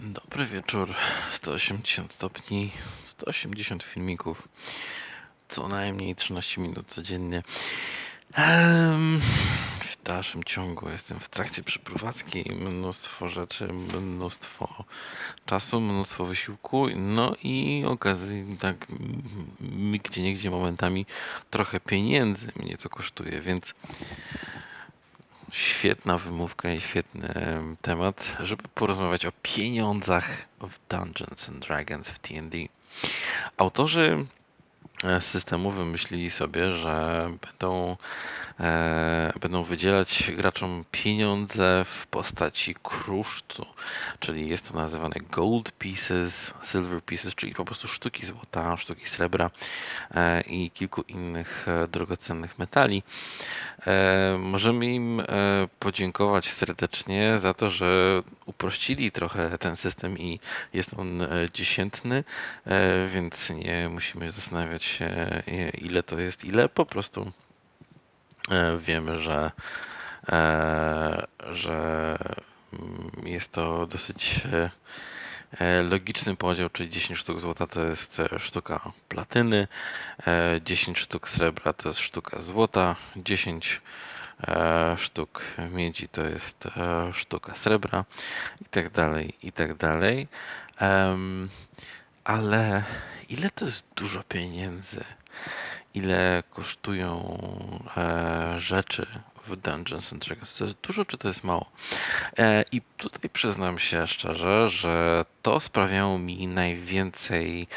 Dobry wieczór. 180 stopni, 180 filmików, co najmniej 13 minut codziennie. W dalszym ciągu jestem w trakcie przeprowadzki. Mnóstwo rzeczy, mnóstwo czasu, mnóstwo wysiłku. No i okazji, tak gdzie niegdzie momentami trochę pieniędzy mnie to kosztuje, więc Świetna wymówka i świetny em, temat, żeby porozmawiać o pieniądzach w Dungeons and Dragons w D&D. Autorzy systemu wymyślili sobie, że będą, e, będą wydzielać graczom pieniądze w postaci kruszcu, czyli jest to nazywane gold pieces, silver pieces, czyli po prostu sztuki złota, sztuki srebra e, i kilku innych e, drogocennych metali. E, Możemy im e, podziękować serdecznie za to, że uprościli trochę ten system i jest on e, dziesiętny, e, więc nie musimy zastanawiać e, ile to jest ile. Po prostu e, wiemy, że, e, że mm, jest to dosyć logiczny podział, czyli 10 sztuk złota to jest sztuka platyny, e, 10 sztuk srebra to jest sztuka złota, 10 e, sztuk miedzi to jest sztuka srebra i tak dalej, i tak dalej. Ale ile to jest dużo pieniędzy? Ile kosztują e, rzeczy w Dungeons and Dragons? To jest dużo, czy to jest mało? E, I tutaj przyznam się szczerze, że to sprawiało mi najwięcej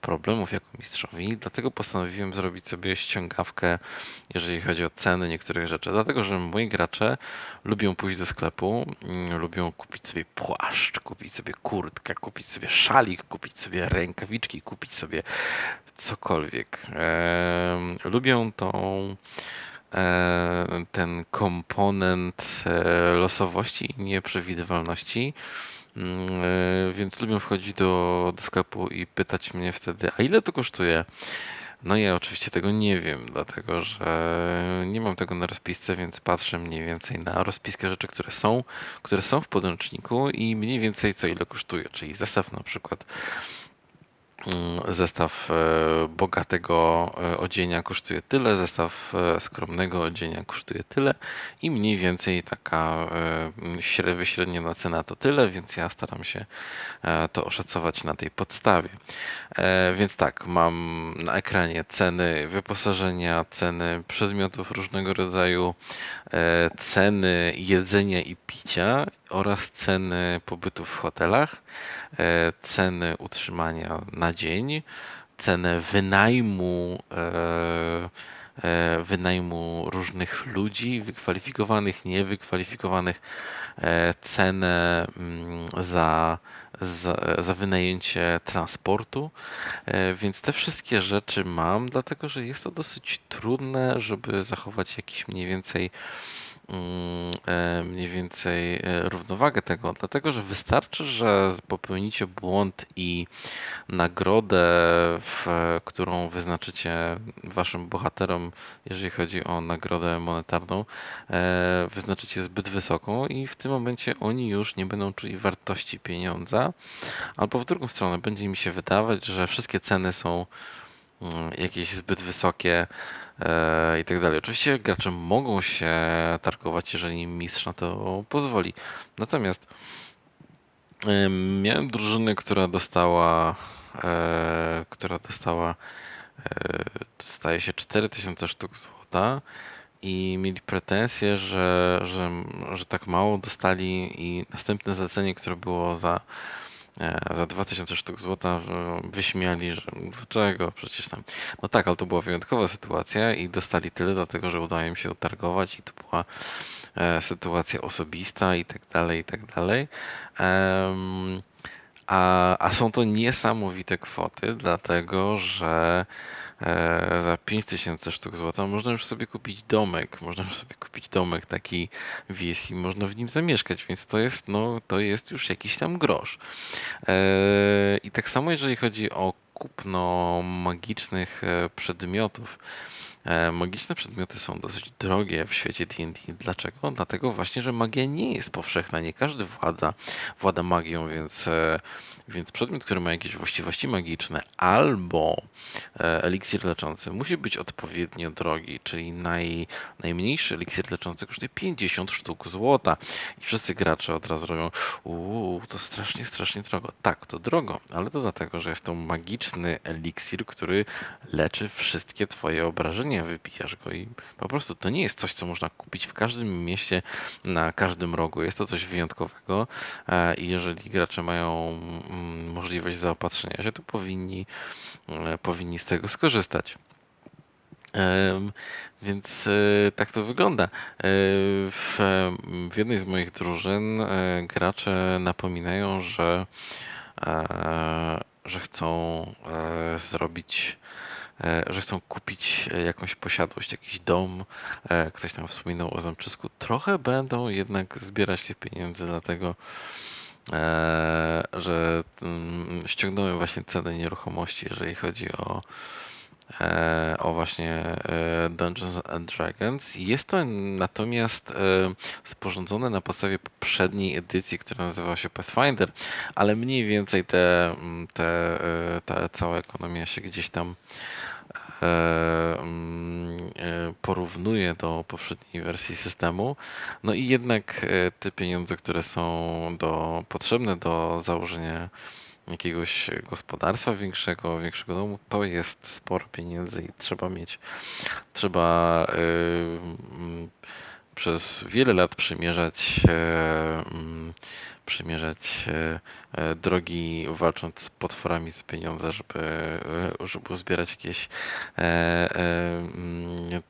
problemów jako mistrzowi, dlatego postanowiłem zrobić sobie ściągawkę, jeżeli chodzi o ceny niektórych rzeczy. Dlatego, że moi gracze lubią pójść do sklepu, mm, lubią kupić sobie płaszcz, kupić sobie kurtkę, kupić sobie szalik, kupić sobie rękawiczki, kupić sobie cokolwiek. Lubią tą e, ten komponent e, losowości i nieprzewidywalności. Mm, e, Więc lubią wchodzić do, do sklepu i pytać mnie wtedy, a ile to kosztuje? No ja oczywiście tego nie wiem, dlatego że nie mam tego na rozpisce, więc patrzę mniej więcej na rozpiskę rzeczy, które są, które są w podręczniku i mniej więcej co ile kosztuje. Czyli zestaw na przykład Zestaw e, bogatego e, odzienia kosztuje tyle, zestaw e, skromnego odzienia kosztuje tyle i mniej więcej taka śre- wyśredniona cena to tyle, więc ja staram się to oszacować na tej podstawie. Więc tak, mam na ekranie ceny wyposażenia, ceny przedmiotów różnego rodzaju, ceny jedzenia i picia oraz ceny pobytu w hotelach, ceny utrzymania na dzień, cenę wynajmu, e, e, wynajmu różnych ludzi, wykwalifikowanych, niewykwalifikowanych, e, cenę mm, za, za, za wynajęcie transportu. Więc te wszystkie rzeczy mam, dlatego że jest to dosyć trudne, żeby zachować jakiś mniej więcej mniej więcej e, równowagę tego, dlatego że wystarczy, że popełnicie błąd i nagrodę, w, którą wyznaczycie waszym bohaterom, jeżeli chodzi o nagrodę monetarną, e, wyznaczycie zbyt wysoką i w tym momencie oni już nie będą czuli wartości pieniądza, albo w drugą stronę będzie mi się wydawać, że wszystkie ceny są mm, jakieś zbyt wysokie e, i tak dalej. Oczywiście gracze mogą się targować, jeżeli mistrz na to pozwoli. Natomiast em, miałem drużynę, która dostała, e, która dostała, e, staje się 4000 sztuk złota i mieli pretensje, że, że, że tak mało dostali i następne zlecenie, które było za e, za 2000 sztuk złota wyśmiali, że dlaczego przecież tam. No tak, ale to była wyjątkowa sytuacja i dostali tyle, dlatego że udało im się utargować i to była e, sytuacja osobista i tak dalej, i tak dalej. A, a są to niesamowite kwoty, dlatego że e, za 5000 sztuk złota można już sobie kupić domek, można już sobie kupić domek taki wiejski, można w nim zamieszkać, więc to jest, no, to jest już jakiś tam grosz. E, I tak samo jeżeli chodzi o kupno magicznych e, przedmiotów, magiczne przedmioty są dosyć drogie w świecie D&D. Dlaczego? Dlatego właśnie, że magia nie jest powszechna. Nie każdy włada, włada magią, więc, e, więc przedmiot, który ma jakieś właściwości magiczne albo e, eliksir leczący musi być odpowiednio drogi, czyli naj, najmniejszy eliksir leczący kosztuje 50 sztuk złota. I wszyscy gracze od razu robią, uuu, to strasznie, strasznie drogo. Tak, to drogo, ale to dlatego, że jest to magiczny eliksir, który leczy wszystkie twoje obrażenia, wypijasz go i po prostu to nie jest coś, co można kupić w każdym mieście, na każdym rogu. Jest to coś wyjątkowego e, i jeżeli gracze mają mm, możliwość zaopatrzenia się, to powinni, e, powinni z tego skorzystać. Więc e, tak to wygląda. W, w jednej z moich drużyn gracze napominają, że, że chcą zrobić że chcą kupić e, jakąś posiadłość, jakiś dom. E, ktoś tam wspominał o zamczysku. Trochę będą jednak zbierać tych pieniędzy, dlatego że mm, ściągnąłem właśnie cenę nieruchomości, jeżeli chodzi o o właśnie Dungeons and Dragons. Jest to natomiast sporządzone na podstawie poprzedniej edycji, która nazywała się Pathfinder, ale mniej więcej te, mm, te, ta cała ekonomia się gdzieś tam E, e, porównuje do poprzedniej wersji systemu. No i jednak e, te pieniądze, które są do, potrzebne do założenia jakiegoś gospodarstwa większego, większego domu, to jest sporo pieniędzy i trzeba mieć, trzeba y, przez wiele lat przymierzać y, przymierzać e, e, drogi walcząc z potworami za pieniądze, żeby, e, żeby uzbierać jakieś mm,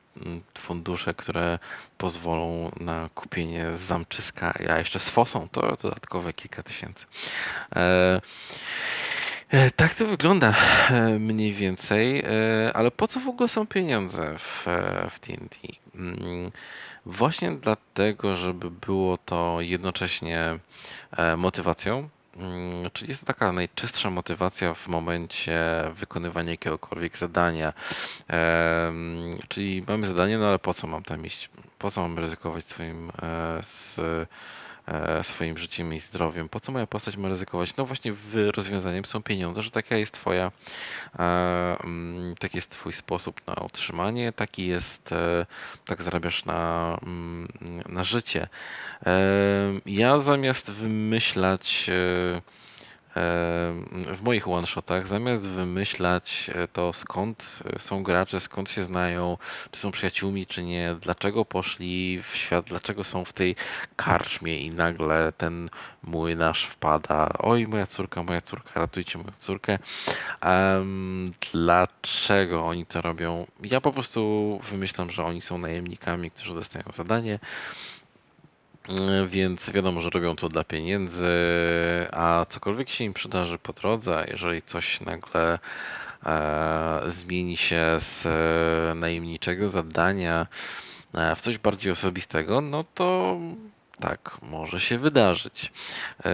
fundusze, które pozwolą na kupienie zamczyska, a jeszcze z fosą to dodatkowe kilka tysięcy. Tak to wygląda mniej więcej, ale po co w ogóle są pieniądze w, w TNT? Właśnie dlatego, żeby było to jednocześnie e, motywacją, mm, czyli jest to taka najczystsza motywacja w momencie wykonywania jakiegokolwiek zadania. Czyli mamy zadanie, no ale po co mam tam iść? Po co mam ryzykować swoim e, z E, swoim życiem i zdrowiem. Po co moja postać ma ryzykować? No właśnie rozwiązaniem są pieniądze, że taka jest twoja, e, mm, taki jest twój sposób na utrzymanie, taki jest, e, tak zarabiasz na, mm, na życie. Ja zamiast wymyślać w moich one-shotach, zamiast wymyślać e, to skąd e, są gracze, skąd się znają, czy są przyjaciółmi, czy nie, dlaczego poszli w świat, dlaczego są w tej karczmie i nagle ten młynarz wpada, oj moja córka, moja córka, ratujcie moją córkę. Um, dlaczego oni to robią? Ja po prostu wymyślam, że oni są najemnikami, którzy dostają zadanie, więc wiadomo, że robią to dla pieniędzy, a cokolwiek się im przydarzy po drodze, jeżeli coś nagle e, zmieni się z e, najemniczego zadania e, w coś bardziej osobistego, no to tak, może się wydarzyć. E,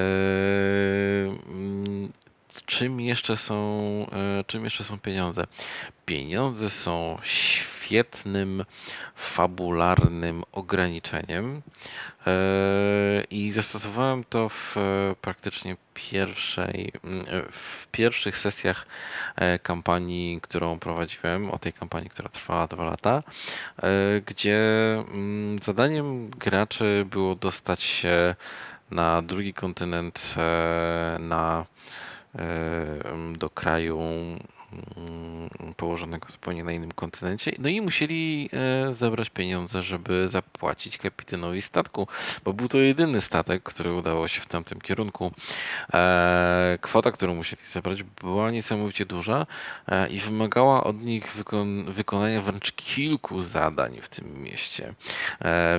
czym jeszcze są, e, czym jeszcze są pieniądze? Pieniądze są świetnym, fabularnym ograniczeniem e, i zastosowałem to w praktycznie pierwszej, w pierwszych sesjach e, kampanii, którą prowadziłem, o tej kampanii, która trwała dwa lata, gdzie mm, zadaniem graczy było dostać się na drugi kontynent na do kraju położonego zupełnie na innym kontynencie. No i musieli e, zebrać pieniądze, żeby zapłacić kapitanowi statku, bo był to jedyny statek, który udało się w tamtym kierunku. E, kwota, którą musieli zebrać, była niesamowicie duża e, i wymagała od nich wykon wykonania wręcz kilku zadań w tym mieście.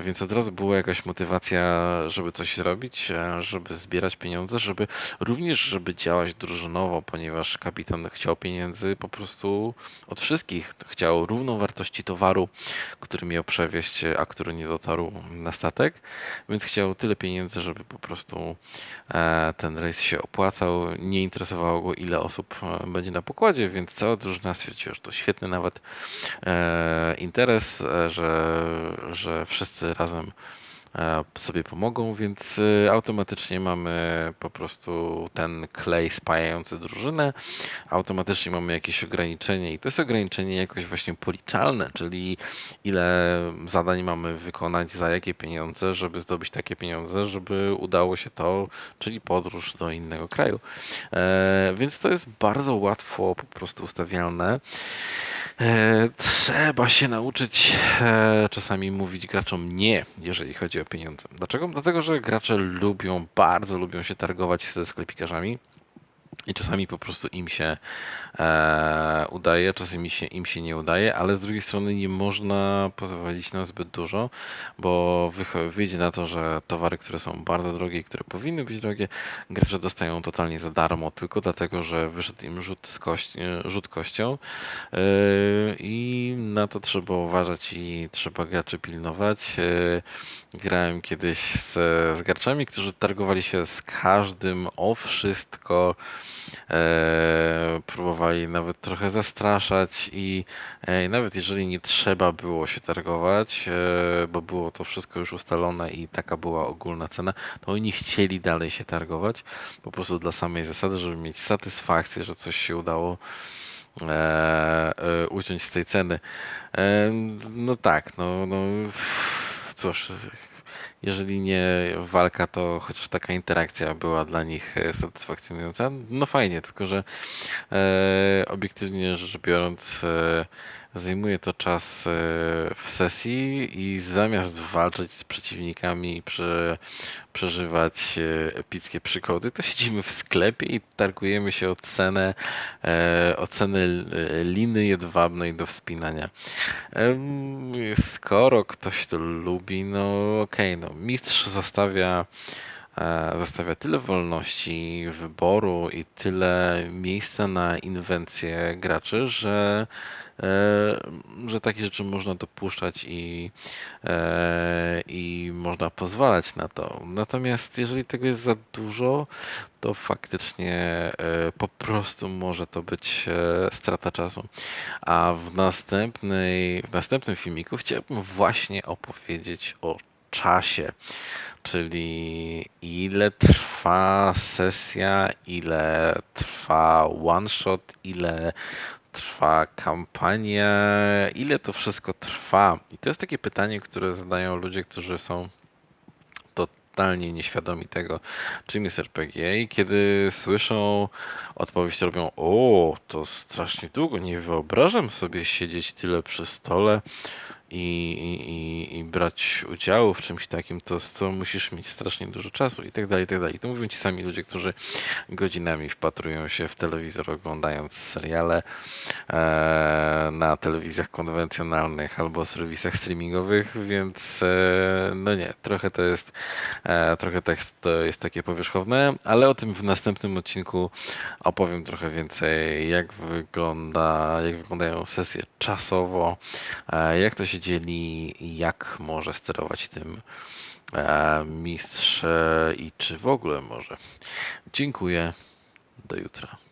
Więc od razu była jakaś motywacja, żeby coś zrobić, żeby zbierać pieniądze, żeby również żeby działać drużynowo, ponieważ kapitan chciał pieniędzy po prostu od wszystkich. Chciał równowartości towaru, który miał przewieźć, a który nie dotarł na statek, więc chciał tyle pieniędzy, żeby po prostu e, ten rejs się opłacał. Nie interesowało go, ile osób e, będzie na pokładzie, więc cała drużyna stwierdziła, że to świetny nawet e, interes, że, że wszyscy razem sobie pomogą, więc e, automatycznie mamy po prostu ten klej spajający drużynę, automatycznie mamy jakieś ograniczenie i to jest ograniczenie jakoś właśnie policzalne, czyli ile zadań mamy wykonać, za jakie pieniądze, żeby zdobyć takie pieniądze, żeby udało się to, czyli podróż do innego kraju. E, więc to jest bardzo łatwo po prostu ustawialne. E, trzeba się nauczyć e, czasami mówić graczom nie, jeżeli chodzi o pieniądze. Dlaczego? Dlatego, że gracze lubią, bardzo lubią się targować ze sklepikarzami. I czasami po prostu im się e, udaje, czasami się, im się nie udaje, ale z drugiej strony nie można pozwolić na zbyt dużo, bo wyjdzie na to, że towary, które są bardzo drogie i które powinny być drogie, gracze dostają totalnie za darmo, tylko dlatego, że wyszedł im rzut, z kości, rzut kością e, i na to trzeba uważać i trzeba graczy pilnować. E, grałem kiedyś z, z graczami, którzy targowali się z każdym o wszystko, E, próbowali nawet trochę zastraszać i e, nawet jeżeli nie trzeba było się targować, e, bo było to wszystko już ustalone i taka była ogólna cena, to oni chcieli dalej się targować, po prostu dla samej zasady, żeby mieć satysfakcję, że coś się udało e, e, uciąć z tej ceny. E, no tak, no, no cóż, jeżeli nie walka, to chociaż taka interakcja była dla nich e, satysfakcjonująca. No fajnie, tylko że e, obiektywnie rzecz biorąc, e, zajmuje to czas e, w sesji i zamiast walczyć z przeciwnikami i prze, przeżywać e, epickie przygody, to siedzimy w sklepie i targujemy się o cenę, e, o cenę liny jedwabnej do wspinania. Skoro ktoś to lubi, no okej, no mistrz zostawia zostawia tyle wolności wyboru i tyle miejsca na inwencję graczy, że E, że takie rzeczy można dopuszczać i, e, i można pozwalać na to. Natomiast jeżeli tego jest za dużo, to faktycznie e, po prostu może to być strata czasu. A w następnej, w następnym filmiku chciałbym właśnie opowiedzieć o czasie, czyli ile trwa sesja, ile trwa one shot, ile trwa kampania, ile to wszystko trwa? I to jest takie pytanie, które zadają ludzie, którzy są totalnie nieświadomi tego, czym jest RPG i kiedy słyszą odpowiedź, robią o, to strasznie długo, nie wyobrażam sobie siedzieć tyle przy stole i, i, i brać udziału w czymś takim, to, to musisz mieć strasznie dużo czasu i tak dalej, i tak dalej. To mówią ci sami ludzie, którzy godzinami wpatrują się w telewizor oglądając seriale e, na telewizjach konwencjonalnych albo serwisach streamingowych, więc e, no nie, trochę to jest e, trochę tekst to jest takie powierzchowne, ale o tym w następnym odcinku opowiem trochę więcej, jak wygląda, jak wyglądają sesje czasowo, e, jak to się się dzieli, jak może sterować tym e, mistrz i czy w ogóle może. Dziękuję. Do jutra.